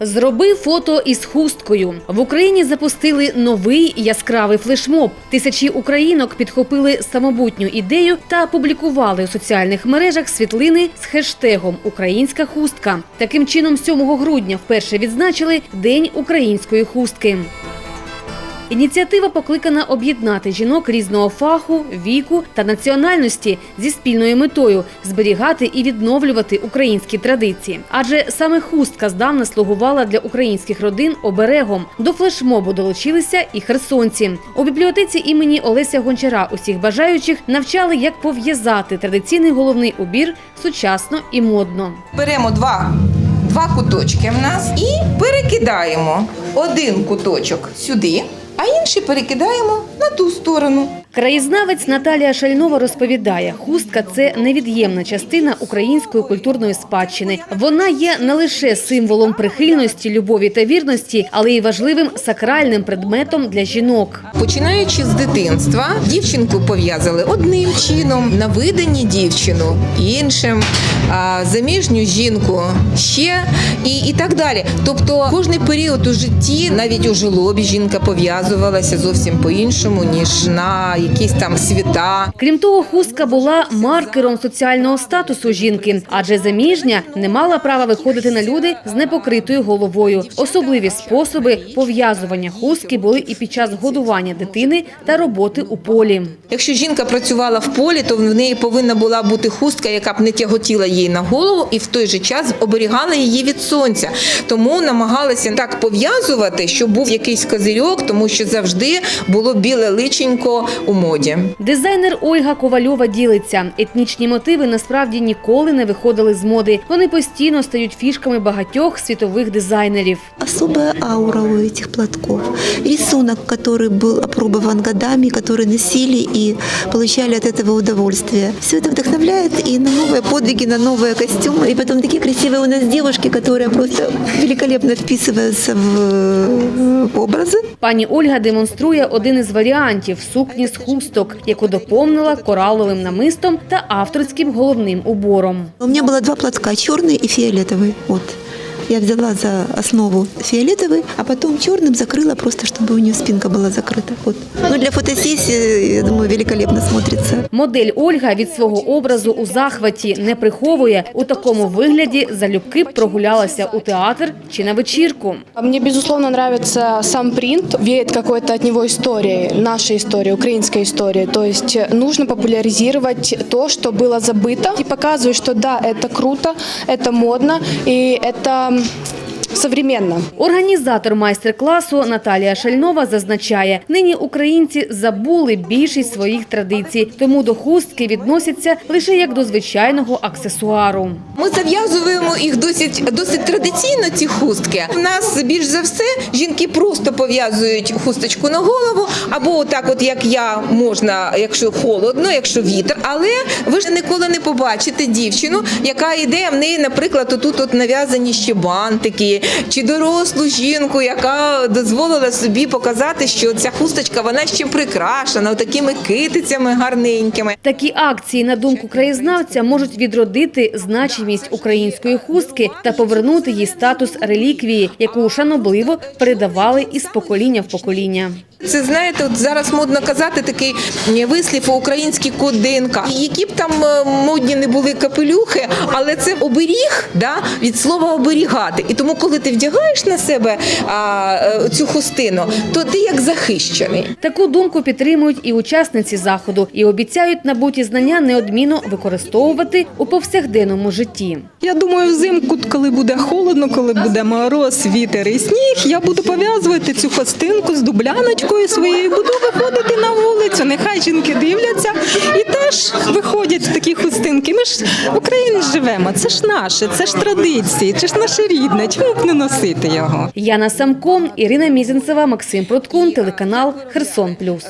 Зроби фото із хусткою. В Україні запустили новий яскравий флешмоб. Тисячі українок підхопили самобутню ідею та публікували у соціальних мережах світлини з хештегом Українська хустка. Таким чином, 7 грудня вперше відзначили День української хустки. Ініціатива покликана об'єднати жінок різного фаху, віку та національності зі спільною метою зберігати і відновлювати українські традиції. Адже саме хустка здавна слугувала для українських родин оберегом. До флешмобу долучилися і херсонці. У бібліотеці імені Олеся Гончара усіх бажаючих навчали, як пов'язати традиційний головний убір сучасно і модно. Беремо два, два куточки в нас і перекидаємо один куточок сюди, а інші перекидаємо на ту сторону. Краєзнавець Наталія Шальнова розповідає, хустка це невід'ємна частина української культурної спадщини. Вона є не лише символом прихильності, любові та вірності, але й важливим сакральним предметом для жінок. Починаючи з дитинства, дівчинку пов'язали одним чином, на виданні дівчину іншим, заміжню жінку ще і, і так далі. Тобто кожний період у житті, навіть у жолобі, жінка пов'язувалася зовсім по-іншому, ніж на якісь там свята. Крім того, хустка була маркером соціального статусу жінки, адже заміжня не мала права виходити на люди з непокритою головою. Особливі способи пов'язування хустки були і під час годування дитини та роботи у полі. Якщо жінка працювала в полі, то в неї повинна була бути хустка, яка б не тяготіла їй на голову, і в той же час оберігала її від сонця. Тому намагалася так пов'язувати, щоб був якийсь козирьок, тому що завжди було біле личенько у моді. Дизайнер Ольга Ковальова ділиться. Етнічні мотиви насправді ніколи не виходили з моди. Вони постійно стають фішками багатьох світових дизайнерів. особая аура у этих платков. Рисунок, который был опробован годами, который носили и получали от этого удовольствие. Все это вдохновляет и на новые подвиги, на новые костюмы. И потом такие красивые у нас девушки, которые просто великолепно вписываются в, в образы. Пані Ольга демонструє один із варіантів сукні з хусток, яку доповнила кораловим намистом та авторським головним убором. У меня было два платка, черный и фиолетовый. Вот. Я взяла за основу фиолетовый, а потом черным закрыла просто, чтобы у нее спинка была закрыта. Вот. Ну, для фотосессии, я думаю, великолепно смотрится. Модель Ольга від свого образу у захваті не приховує. У такому вигляді залюбки б прогулялася у театр чи на вечірку. Мне, безусловно, нравится сам принт, веет какой-то от него историей, нашей историей, украинской историей. То есть э, нужно популяризировать то, что было забыто, и показывать, что да, это круто, это модно, и это Um, современно. Організатор майстер-класу Наталія Шальнова зазначає, нині українці забули більшість своїх традицій, тому до хустки відносяться лише як до звичайного аксесуару. Ми зав'язуємо їх досить досить традиційно. Ці хустки. У нас більш за все жінки просто пов'язують хусточку на голову, або отак, от як я можна, якщо холодно, якщо вітер. Але ви ж ніколи не побачите дівчину, яка йде в неї, наприклад, отут от нав'язані ще бантики, чи дорослу жінку, яка дозволила собі показати, що ця хусточка вона ще прикрашена такими китицями гарненькими. Такі акції, на думку краєзнавця, можуть відродити значимість української хустки та повернути їй статус реліквії, яку шанобливо передавали із покоління в покоління. Це знаєте, от зараз модно казати такий вислів український код ДНК. Які б там е, модні не були капелюхи, але це оберіг да, від слова оберігати. І тому, коли ти вдягаєш на себе а, е, цю хустину, то ти як захищений. Таку думку підтримують і учасниці заходу і обіцяють набуті знання неодмінно використовувати у повсякденному житті. Я думаю, взимку, коли буде холодно, коли буде мороз, вітер і сніг, я буду пов'язувати цю хостинку з дубляночкою своєю, буду виходити на вулицю. Нехай жінки дивляться і теж виходять в такі хустинки. Ми ж в Україні живемо, це ж наше, це ж традиції, це ж наше рідне. Чому б не носити його? Яна Самко, Ірина Мізінцева, Максим Проткун, телеканал Херсон Плюс.